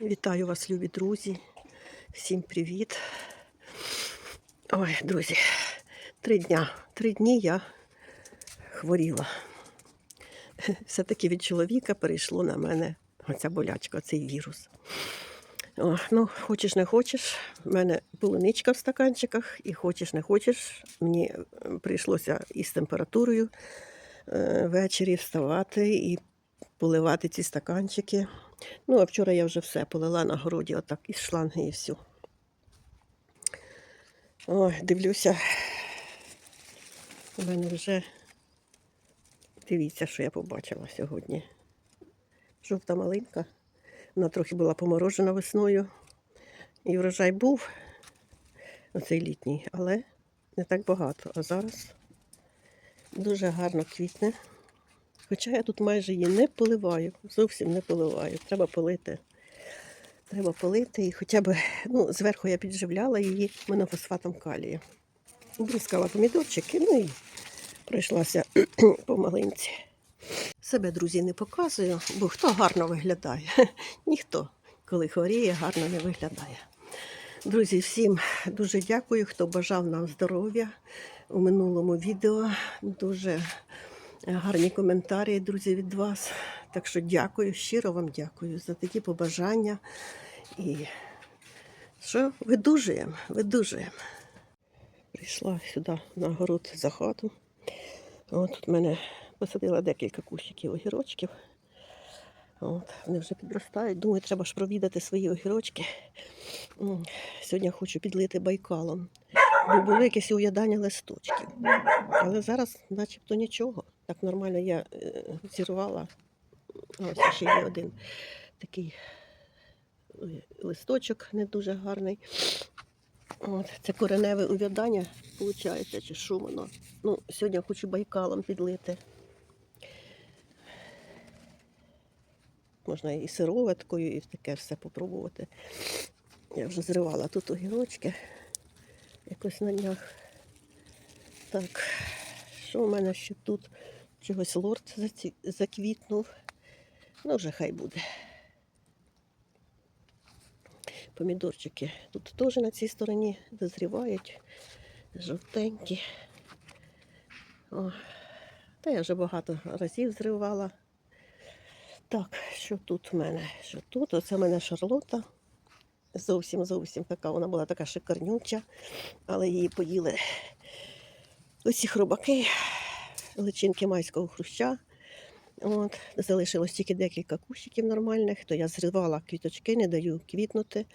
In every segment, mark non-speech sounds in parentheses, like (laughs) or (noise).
Вітаю вас, любі друзі. Всім привіт. Ой, друзі, три дня. Три дні я хворіла. Все-таки від чоловіка перейшло на мене оця болячка, цей вірус. О, ну, хочеш не хочеш, в мене полуничка в стаканчиках, і хочеш не хочеш, мені е, прийшлося із температурою е, ввечері вставати і поливати ці стаканчики. Ну, а вчора я вже все полила на городі, отак із шланги і все. Ой, дивлюся. У мене вже дивіться, що я побачила сьогодні. Жовта малинка. Вона трохи була поморожена весною. І врожай був оцей літній, але не так багато. А зараз дуже гарно квітне. Хоча я тут майже її не поливаю, зовсім не поливаю. Треба полити. Треба полити і хоча б ну, зверху я підживляла її монофосфатом калію. Бризкала помідорчики, ну і пройшлася (clears throat) по малинці. Себе, друзі, не показую, бо хто гарно виглядає? (laughs) Ніхто, коли хворіє, гарно не виглядає. Друзі, всім дуже дякую, хто бажав нам здоров'я у минулому відео. Дуже гарні коментарі, друзі, від вас. Так що дякую, щиро вам дякую за такі побажання. І що видужуємо, видужуємо. Прийшла сюди на город за хату. От тут мене посадила декілька кущиків огірочків. От, вони вже підростають. Думаю, треба ж провідати свої огірочки. Сьогодні хочу підлити байкалом. Бо було якесь уядання листочків. Але зараз начебто нічого. Так нормально я е, зірвала. Ось ще є один такий е, листочок не дуже гарний. От, це кореневе увядання, виходить, чи що воно. Ну, сьогодні хочу байкалом підлити. Можна і сироваткою, і таке все попробувати. Я вже зривала тут огірочки якось на днях. Так, що у мене ще тут? Чогось лорд заквітнув. Ну, вже хай буде. Помідорчики тут теж на цій стороні дозрівають, жовтенькі. О, та я вже багато разів зривала. Так, що тут в мене? Що тут? Оце в мене шарлота. Зовсім зовсім така. Вона була така шикарнюча, але її поїли оці хробаки, личинки майського хруща. От, залишилось тільки декілька кущиків нормальних, то я зривала квіточки, не даю квітнути,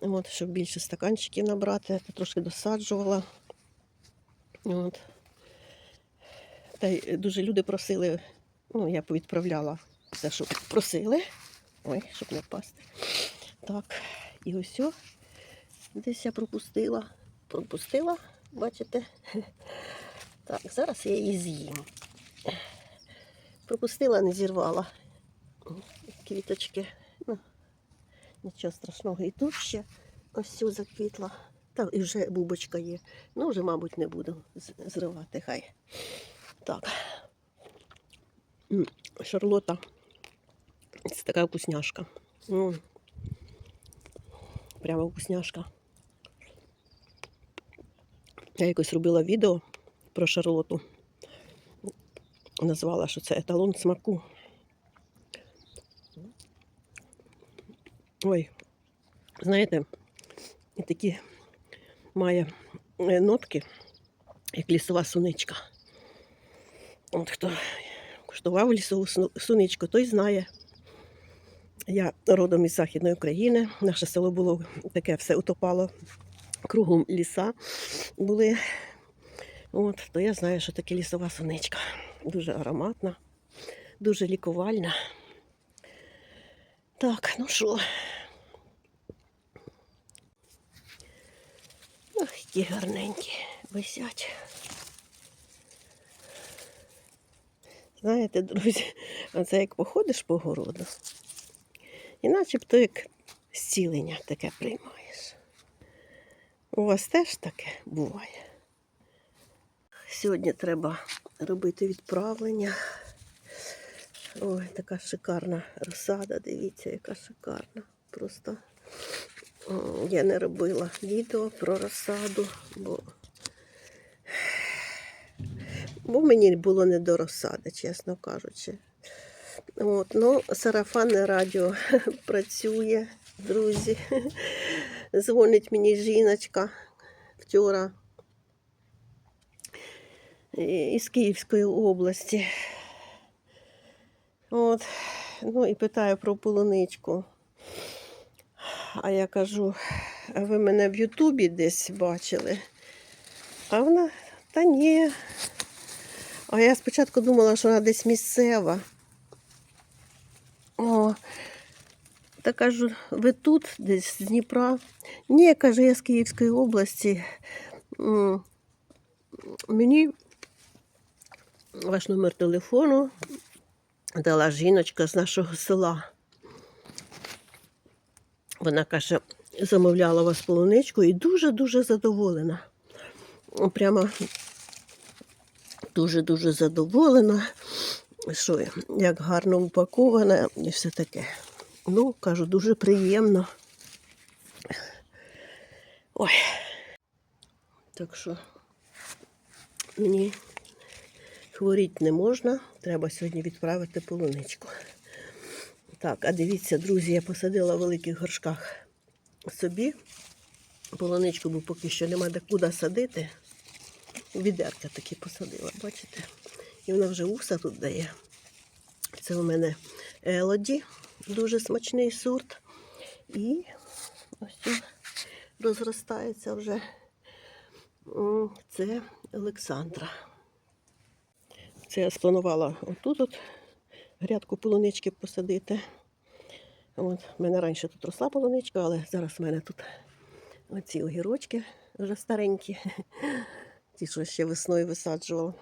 от, щоб більше стаканчиків набрати, то трошки досаджувала. От. Та й дуже люди просили, ну, я повідправляла все, що просили. Ой, щоб не впасти. Так, і ось о, десь я пропустила. Пропустила, бачите? Так, зараз я її з'їм. Пропустила, не зірвала квіточки. Ну, нічого страшного. І тут ще ось цю заквітла. Та і вже бубочка є. Ну, вже, мабуть, не буду зривати. Хай. Так. Шарлота. Це така вкусняшка. Прямо вкусняшка. Я якось робила відео про шарлоту. Назвала, що це еталон смаку. Ой, знаєте, такі має е, нотки, як лісова суничка. От хто куштував лісову суничку, той знає. Я родом із Західної України. Наше село було таке все утопало. Кругом ліса були. От, то я знаю, що таке лісова суничка. Дуже ароматна, дуже лікувальна. Так, ну що. Ох, які гарненькі висять. Знаєте, друзі, оце як походиш по городу, і начебто як зцілення таке приймаєш. У вас теж таке буває. Сьогодні треба робити відправлення. Ой, така шикарна розсада, дивіться, яка шикарна. Просто я не робила відео про розсаду, бо, бо мені було не до розсади, чесно кажучи. От, ну, сарафанне радіо (laughs) працює, друзі. (laughs) Дзвонить мені жіночка вчора із Київської області. От, ну і питає про полуничку. А я кажу, а ви мене в Ютубі десь бачили? А вона, та ні. А я спочатку думала, що вона десь місцева. О, та кажу, ви тут, десь з Дніпра? Ні, каже, я з Київської області. Мені ваш номер телефону дала жіночка з нашого села. Вона каже, замовляла вас полуничку і дуже-дуже задоволена. Прямо дуже-дуже задоволена, що як гарно упакована і все таке. Ну, кажу, дуже приємно. Ой. Так що мені хворіти не можна. Треба сьогодні відправити полуничку. Так, а дивіться, друзі, я посадила в великих горшках собі. Полуничку, бо поки що нема де куди садити. Відерка такі посадила, бачите? І вона вже уса тут дає. Це у мене Елоді, дуже смачний сорт. І ось тут розростається вже. Це Олександра. Це я спланувала отут от грядку полунички посадити. От, в мене раніше тут росла полуничка, але зараз в мене тут оці огірочки вже старенькі. Ті, що ще весною висаджувала.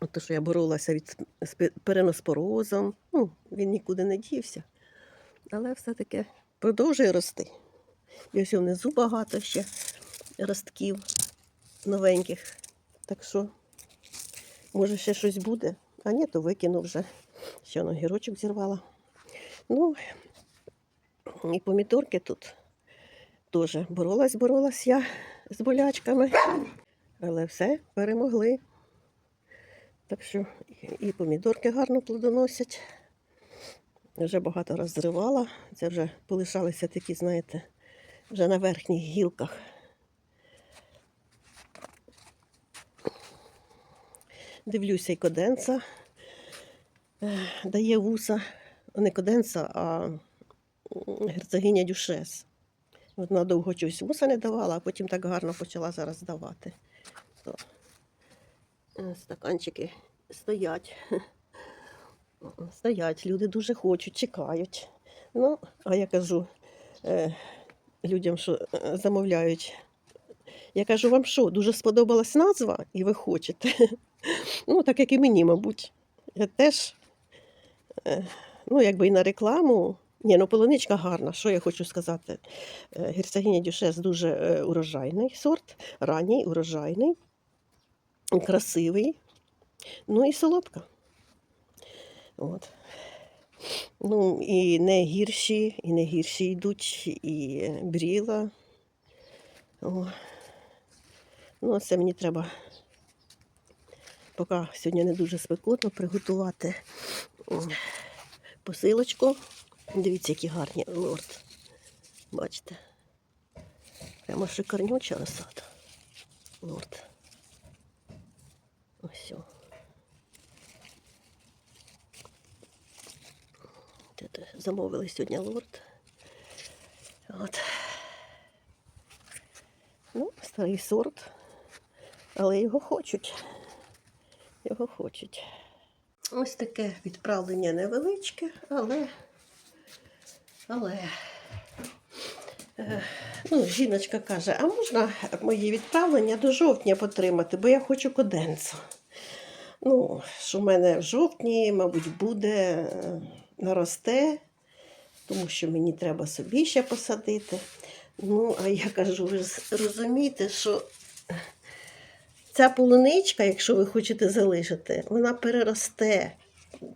От те, що я боролася від з переноспорозом. Ну, він нікуди не дівся. Але все-таки продовжує рости. І ось внизу багато ще ростків новеньких. Так що, може, ще щось буде. А ні, то викину вже. Ще на гірочок зірвала. Ну, і помідорки тут теж боролась, боролась я з болячками. Але все перемогли. Так що і помідорки гарно плодоносять. Вже багато раз зривала. Це вже полишалися такі, знаєте, вже на верхніх гілках. Дивлюся і коденса. Е, Дає вуса, не коденса, а герцогиня Дюшес. Вона довго чогось вуса не давала, а потім так гарно почала зараз давати. То е, стаканчики стоять. (laughs) Стоять, люди дуже хочуть, чекають. Ну, а я кажу е, людям, що замовляють. Я кажу, вам що, дуже сподобалась назва, і ви хочете. (laughs) Ну, так як і мені, мабуть. Я теж, е, ну, якби і на рекламу. Ні, ну полуничка гарна, що я хочу сказати. Е, Герцогиня Дюшес дуже е, урожайний сорт, ранній, урожайний, красивий. Ну і солодка. От. Ну, і не гірші, і не гірші йдуть, і бріла. О. Ну, це мені треба, поки сьогодні не дуже спекотно, приготувати посилочку. Дивіться, які гарні лорд. Бачите? Прямо шикарнюча розсада. Лорд. Ось. замовили сьогодні лорд. От. Ну, старий сорт, але його хочуть. Його хочуть. Ось таке відправлення невеличке, але. Але. е, Ну, жіночка каже, а можна мої відправлення до жовтня потримати, бо я хочу коденсу. Ну, що в мене в жовтні, мабуть, буде, е, наросте, тому що мені треба собі ще посадити. Ну, а я кажу, ви розумієте, що ця полуничка, якщо ви хочете залишити, вона переросте,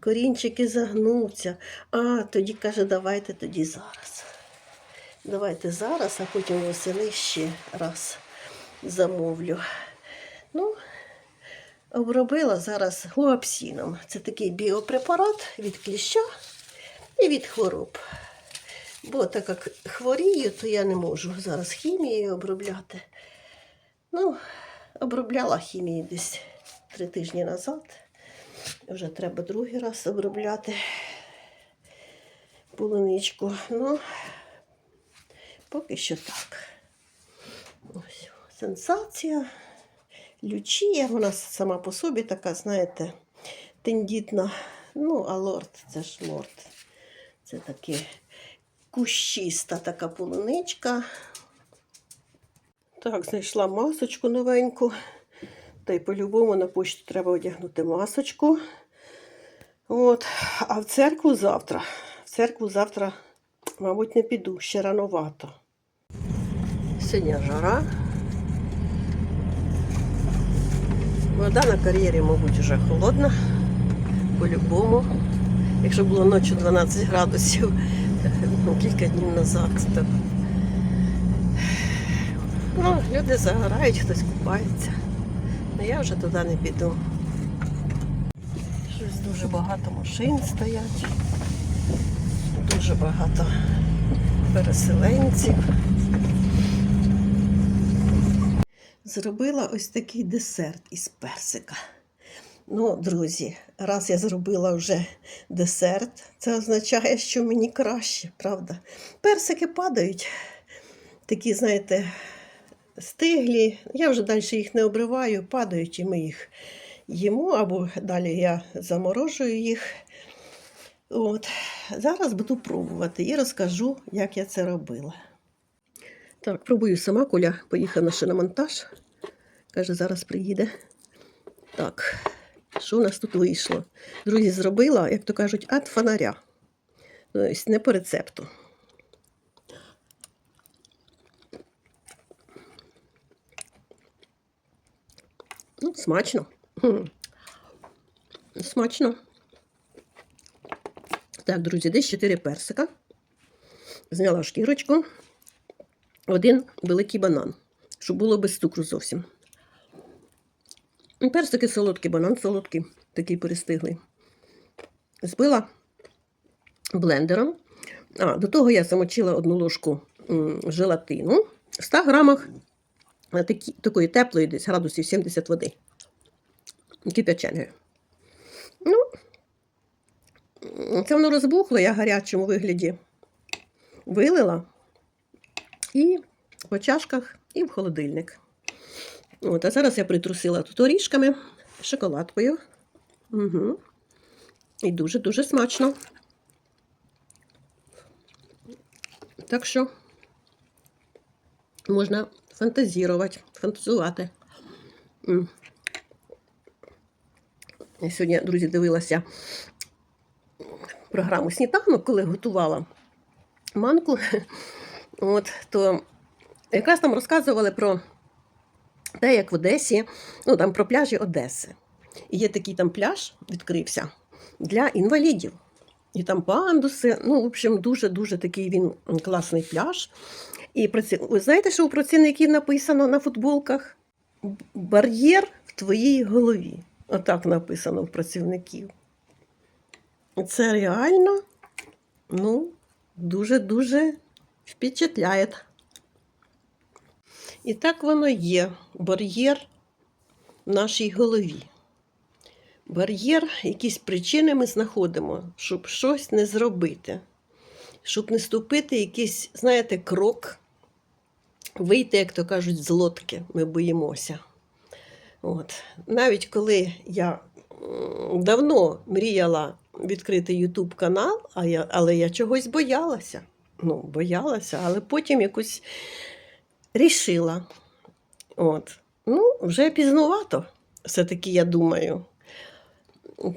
корінчики загнуться. А тоді каже, давайте тоді зараз. Давайте зараз, а потім восени ще раз замовлю. Ну, обробила зараз гуапсіном. Це такий біопрепарат від кліща і від хвороб. Бо так як хворію, то я не можу зараз хімією обробляти. Ну, обробляла хімією десь три тижні назад. Вже треба другий раз обробляти полуничку. Ну, поки що так. Ось сенсація. Лючія, вона сама по собі така, знаєте, тендітна. Ну, а лорд це ж лорд. Це таке кущиста така полуничка. Так, знайшла масочку новеньку. Та й по-любому на почту треба одягнути масочку. От. А в церкву завтра. В церкву завтра, мабуть, не піду, ще рановато. Сьогодні жара. Вода на кар'єрі, мабуть, вже холодна. По-любому. Якщо було ночі 12 градусів (laughs) ну, кілька днів назад, то ну, люди загорають, хтось купається. Ну я вже туди не піду. Щось дуже багато машин стоять. Дуже багато переселенців. Зробила ось такий десерт із персика. Ну, друзі, раз я зробила вже десерт, це означає, що мені краще, правда? Персики падають, такі, знаєте, стиглі. Я вже далі їх не обриваю, падають, і ми їх їмо, або далі я заморожую їх. От. Зараз буду пробувати і розкажу, як я це робила. Так, пробую сама, Коля поїхав на шиномонтаж. Каже, зараз приїде. Так, що у нас тут вийшло? Друзі, зробила, як то кажуть, ад фонаря. Тобто не по рецепту. Ну, смачно. Смачно. Так, друзі, десь 4 персика. Зняла шкірочку. Один великий банан, щоб було без цукру зовсім. Персики солодкі, банан солодкий, такий перестиглий. Збила блендером. А, до того я замочила одну ложку желатину в 100 грамах такі, такої теплої, десь градусів 70 води. Кип'яченої. Ну, це воно розбухло, я в гарячому вигляді вилила і по чашках, і в холодильник. От, а зараз я притрусила тут орішками, шоколадкою. Угу. І дуже-дуже смачно. Так що можна фантазірувати, фантазувати. Я сьогодні, друзі, дивилася програму сніданок, коли готувала манку. От, то якраз там розказували про те, як в Одесі, ну там про пляжі Одеси. І є такий там пляж, відкрився для інвалідів. І там пандуси. Ну, в общем, дуже-дуже такий він класний пляж. І ви знаєте, що у працівників написано на футболках? Бар'єр в твоїй голові. Отак написано у працівників. Це реально, ну, дуже-дуже впечатляє. І так воно є. Бар'єр в нашій голові. Бар'єр, якісь причини ми знаходимо, щоб щось не зробити, щоб не ступити якийсь, знаєте, крок, вийти, як то кажуть, з лодки. Ми боїмося. От. Навіть коли я давно мріяла відкрити YouTube канал, але я чогось боялася. Ну, боялася, але потім якось рішила. От. Ну, вже пізнувато, все-таки я думаю.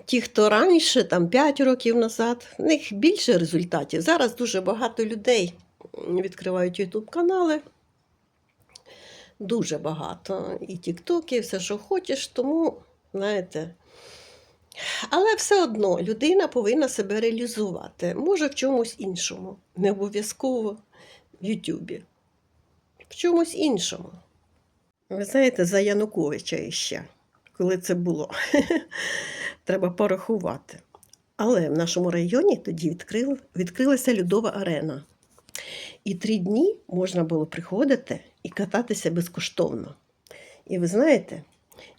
Ті, хто раніше, там 5 років назад, в них більше результатів. Зараз дуже багато людей відкривають YouTube канали. Дуже багато. І тіктоки, і все, що хочеш, тому, знаєте. Але все одно людина повинна себе реалізувати. Може в чомусь іншому. Не обов'язково в Ютубі. В чомусь іншому. Ви знаєте, за Януковича іще, коли це було. (laughs) Треба порахувати. Але в нашому районі тоді відкрили, відкрилася льодова арена. І три дні можна було приходити і кататися безкоштовно. І ви знаєте,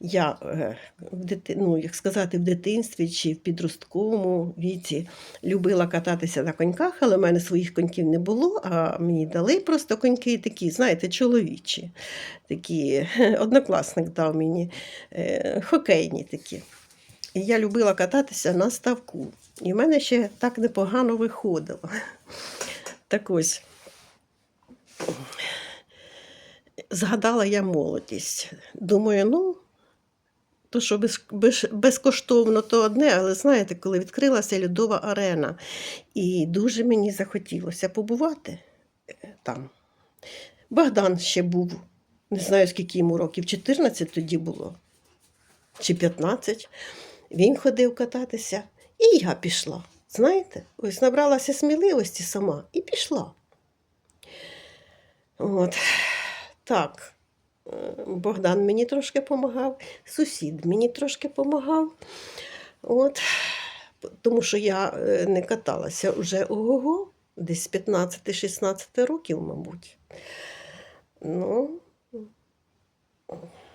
я е, в дити... ну, як сказати, в дитинстві чи в підростковому віці любила кататися на коньках, але в мене своїх коньків не було, а мені дали просто коньки такі, знаєте, чоловічі. Такі, (laughs) однокласник дав мені е, хокейні такі. І я любила кататися на ставку. І в мене ще так непогано виходило. Так ось. Згадала я молодість. Думаю, ну, то, що без, без, безкоштовно, то одне, але знаєте, коли відкрилася льодова арена, і дуже мені захотілося побувати е, там. Богдан ще був, не знаю, скільки йому років, 14 тоді було, чи 15. Він ходив кататися, і я пішла. Знаєте, ось набралася сміливості сама і пішла. От. Так, Богдан мені трошки допомагав, сусід мені трошки допомагав. От. Тому що я е, не каталася вже ого-го, десь 15-16 років, мабуть. Ну,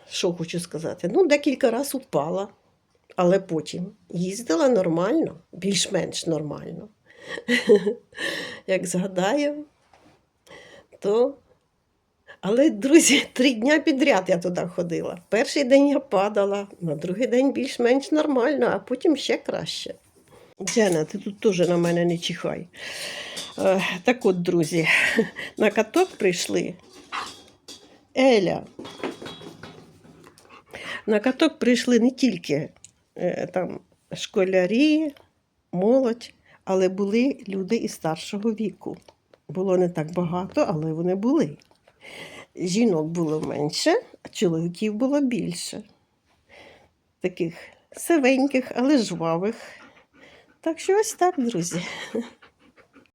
що хочу сказати? Ну, декілька разів упала, але потім їздила нормально, більш-менш нормально. (laughs) Як згадаю, то. Але, друзі, три дня підряд я туди ходила. Перший день я падала, на другий день більш-менш нормально, а потім ще краще. Джена, ти тут теж на мене не чихай. Е, так от, друзі, (laughs) на каток прийшли. Еля. На каток прийшли не тільки там школярі, молодь, але були люди і старшого віку. Було не так багато, але вони були. Жінок було менше, а чоловіків було більше. Таких сивеньких, але жвавих. Так що ось так, друзі.